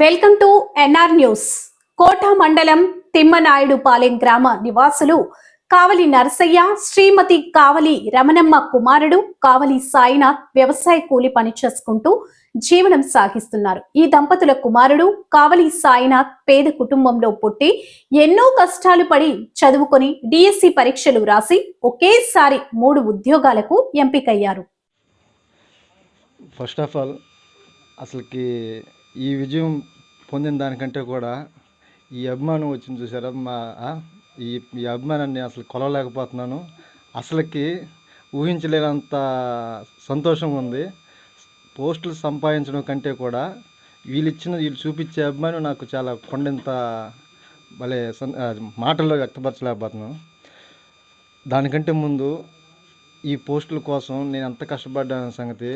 Welcome to NR news. Kota మండలం తిమ్మనాయుడు పాలెం గ్రామ నివాసులు కావలి నరసయ్య శ్రీమతి కావలి రమణమ్మ కుమారుడు కావలి సాయినాథ్ వ్యవసాయ కూలి పని చేసుకుంటూ జీవనం సాగిస్తున్నారు. ఈ దంపతుల కుమారుడు కావలి సాయినాథ్ పేద కుటుంబంలో పుట్టి ఎన్నో కష్టాలు పడి చదువుకొని డిఎస్సి పరీక్షలు రాసి ఒకేసారి మూడు ఉద్యోగాలకు ఎంపికయ్యారు. ఫస్ట్ ఆఫ్ ఆల్ అసలుకి ఈ విజయం పొందిన దానికంటే కూడా ఈ అభిమానం వచ్చింది చూసారా? మా ఈ ఈ అభిమానాన్ని అసలు కొలవలేకపోతున్నాను. అసలుకి ఊహించలేనంత సంతోషం ఉంది. పోస్టులు సంపాదించడం కంటే కూడా వీళ్ళు ఇచ్చిన వీళ్ళు చూపించే అభిమానం నాకు చాలా కొండంత భలే మాటల్లో వ్యక్తపరచలేకపోతున్నాను. దానికంటే ముందు ఈ పోస్టుల కోసం నేను ఎంత కష్టపడ్డాన సంగతి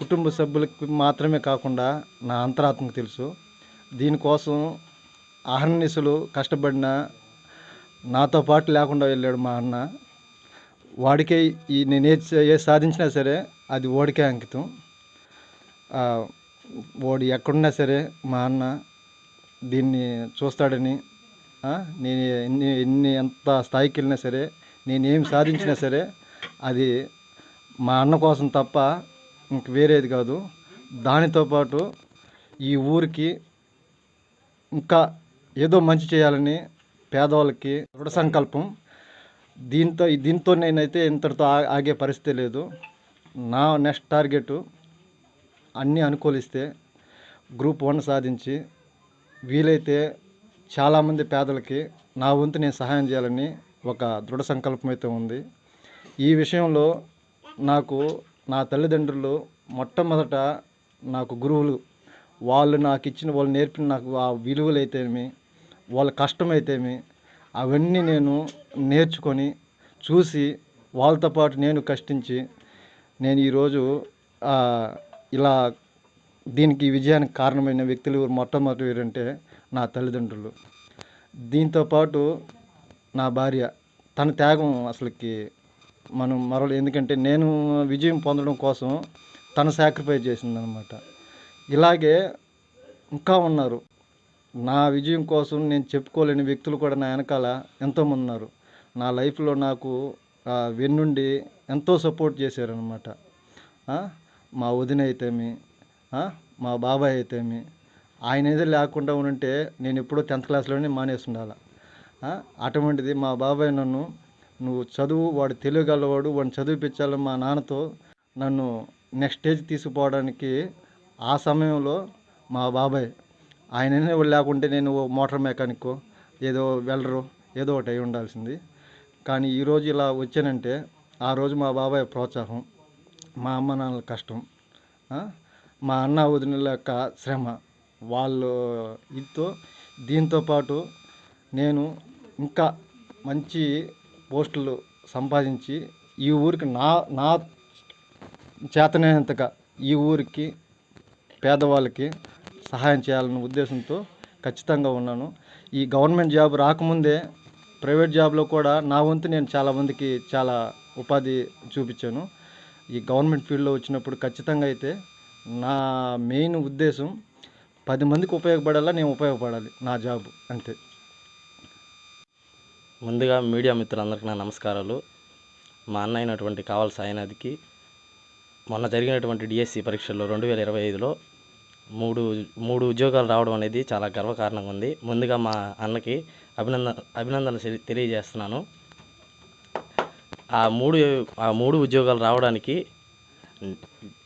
కుటుంబ సభ్యులకి మాత్రమే కాకుండా నా అంతరాత్మకు తెలుసు. దీనికోసం అహర్నిశలు కష్టపడిన నాతో పాటు లేకుండా వెళ్ళాడు మా అన్న. వాడికే ఈ నేను ఏ సాధించినా సరే అది ఓడికే అంకితం. వాడు ఎక్కడున్నా సరే మా అన్న దీన్ని చూస్తాడని నేను ఎన్ని ఎన్ని ఎంత స్థాయికి వెళ్ళినా సరే నేను సాధించినా సరే అది మా అన్న కోసం తప్ప ఇంక వేరేది కాదు. దానితో పాటు ఈ ఊరికి ఇంకా ఏదో మంచి చేయాలని పేదవాళ్ళకి దృఢ సంకల్పం. దీంతో దీంతో నేనైతే ఇంతటితో ఆగే పరిస్థితి లేదు. నా నెక్స్ట్ టార్గెట్ అన్నీ అనుకూలిస్తే గ్రూప్ వన్ సాధించి వీలైతే చాలామంది పేదలకి నా వంతు నేను సహాయం చేయాలని ఒక దృఢ సంకల్పం అయితే ఉంది. ఈ విషయంలో నాకు నా తల్లిదండ్రులు మొట్టమొదట నాకు గురువులు. వాళ్ళు నాకు ఇచ్చిన వాళ్ళు నేర్పిన నాకు ఆ విలువలు అయితేమి వాళ్ళ కష్టం అయితేమి అవన్నీ నేను నేర్చుకొని చూసి వాళ్ళతో పాటు నేను కష్టించి నేను ఈరోజు ఇలా దీనికి విజయానికి కారణమైన వ్యక్తులు మొట్టమొదటి ఎవరంటే నా తల్లిదండ్రులు. దీంతో పాటు నా భార్య. తన త్యాగం అసలుకి మనం మరో ఎందుకంటే నేను విజయం పొందడం కోసం తను సాక్రిఫైస్ చేసిందనమాట ఇలాగే ఇంకా ఉన్నారు. నా విజయం కోసం నేను చెప్పుకోలేని వ్యక్తులు కూడా నా వెనకాల ఎంతోమంది ఉన్నారు నా లైఫ్లో నాకు వెన్నుండి ఎంతో సపోర్ట్ చేశారనమాట మా వదిన అయితేమి మా బాబాయ్ అయితేమి ఆయన ఏదో లేకుండా ఉంటే నేను ఎప్పుడో టెన్త్ క్లాస్లోనే మానేసి ఉండాలి అటువంటిది మా బాబాయ్ నన్ను నువ్వు చదువు వాడు తెలియగలవాడు వాడిని చదివిపించాలని మా నాన్నతో నన్ను నెక్స్ట్ స్టేజ్ తీసుకుపోవడానికి ఆ సమయంలో మా బాబాయ్ ఆయననే లేకుంటే నేను ఓ మోటార్ మెకానిక్ ఏదో వెల్డరు ఏదో ఒకటి అయి ఉండాల్సింది. కానీ ఈరోజు ఇలా వచ్చానంటే ఆ రోజు మా బాబాయ్ ప్రోత్సాహం మా అమ్మ నాన్నల కష్టం మా అన్న వదినల యొక్క శ్రమ వాళ్ళు ఇదితో దీంతో పాటు నేను ఇంకా మంచి పోస్టులు సంపాదించి ఈ ఊరికి నా నా చేతనైనంతగా ఈ ఊరికి పేదవాళ్ళకి సహాయం చేయాలనే ఉద్దేశంతో ఖచ్చితంగా ఉన్నాను. ఈ గవర్నమెంట్ జాబ్ రాకముందే ప్రైవేట్ జాబ్లో కూడా నా వంతు నేను చాలామందికి చాలా ఉపాధి చూపించాను. ఈ గవర్నమెంట్ ఫీల్డ్లో వచ్చినప్పుడు ఖచ్చితంగా అయితే నా మెయిన్ ఉద్దేశం పది మందికి ఉపయోగపడేలా నేను ఉపయోగపడాలి నా జాబ్ అంతే. ముందుగా మీడియా మిత్రులందరికీ నా నమస్కారాలు. మా అన్న అయినటువంటి కావాల సాయినాథ్కి మొన్న జరిగినటువంటి డిఎస్సి పరీక్షల్లో రెండు వేల ఇరవై ఐదులో మూడు మూడు ఉద్యోగాలు రావడం అనేది చాలా గర్వకారణంగా ఉంది. ముందుగా మా అన్నకి అభినందన అభినందనలు తెలి- తెలియజేస్తున్నాను. ఆ మూడు ఆ మూడు ఉద్యోగాలు రావడానికి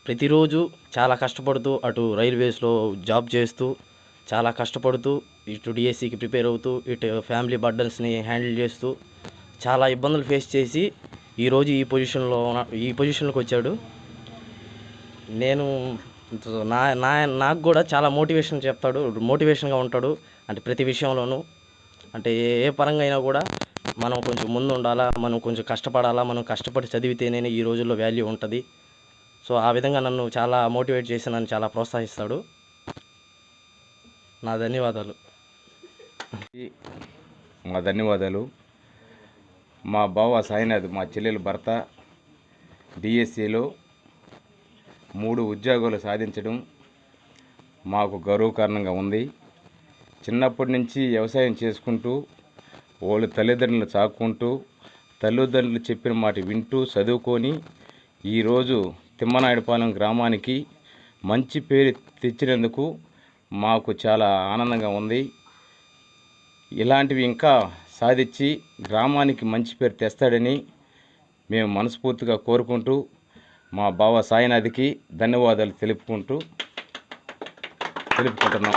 ప్రతిరోజు చాలా కష్టపడుతూ అటు రైల్వేస్లో జాబ్ చేస్తూ చాలా కష్టపడుతూ ఇటు డిఎస్సికి ప్రిపేర్ అవుతూ ఇటు ఫ్యామిలీ బర్డన్స్ని హ్యాండిల్ చేస్తూ చాలా ఇబ్బందులు ఫేస్ చేసి ఈరోజు ఈ పొజిషన్లో ఈ పొజిషన్లోకి వచ్చాడు. నేను నా నా నాకు కూడా చాలా మోటివేషన్ చెప్తాడు మోటివేషన్గా ఉంటాడు అంటే ప్రతి విషయంలోనూ. అంటే ఏ ఏ పరంగా అయినా కూడా మనం కొంచెం ముందు ఉండాలా మనం కొంచెం కష్టపడాలా మనం కష్టపడి చదివితేనే ఈ రోజుల్లో వాల్యూ ఉంటుంది. సో ఆ విధంగా నన్ను చాలా మోటివేట్ చేసి నన్ను చాలా ప్రోత్సహిస్తాడు. నా ధన్యవాదాలు. మా ధన్యవాదాలు. మా బావ సాయినాథ్ మా చెల్లెలు భర్త డిఎస్సిలో మూడు ఉద్యోగాలు సాధించడం మాకు గర్వకారణంగా ఉంది. చిన్నప్పటి నుంచి వ్యవసాయం చేసుకుంటూ వాళ్ళు తల్లిదండ్రులు చాక్కుంటూ తల్లిదండ్రులు చెప్పిన మాట వింటూ చదువుకొని ఈరోజు తిమ్మనాయుడుపాలెం గ్రామానికి మంచి పేరు తెచ్చినందుకు మాకు చాలా ఆనందంగా ఉంది. ఇలాంటివి ఇంకా సాధించి గ్రామానికి మంచి పేరు తెస్తాడని మేము మనస్ఫూర్తిగా కోరుకుంటూ మా బావ సాయినాథ్కి ధన్యవాదాలు తెలుపుకుంటూ తెలుపుకుంటున్నాం.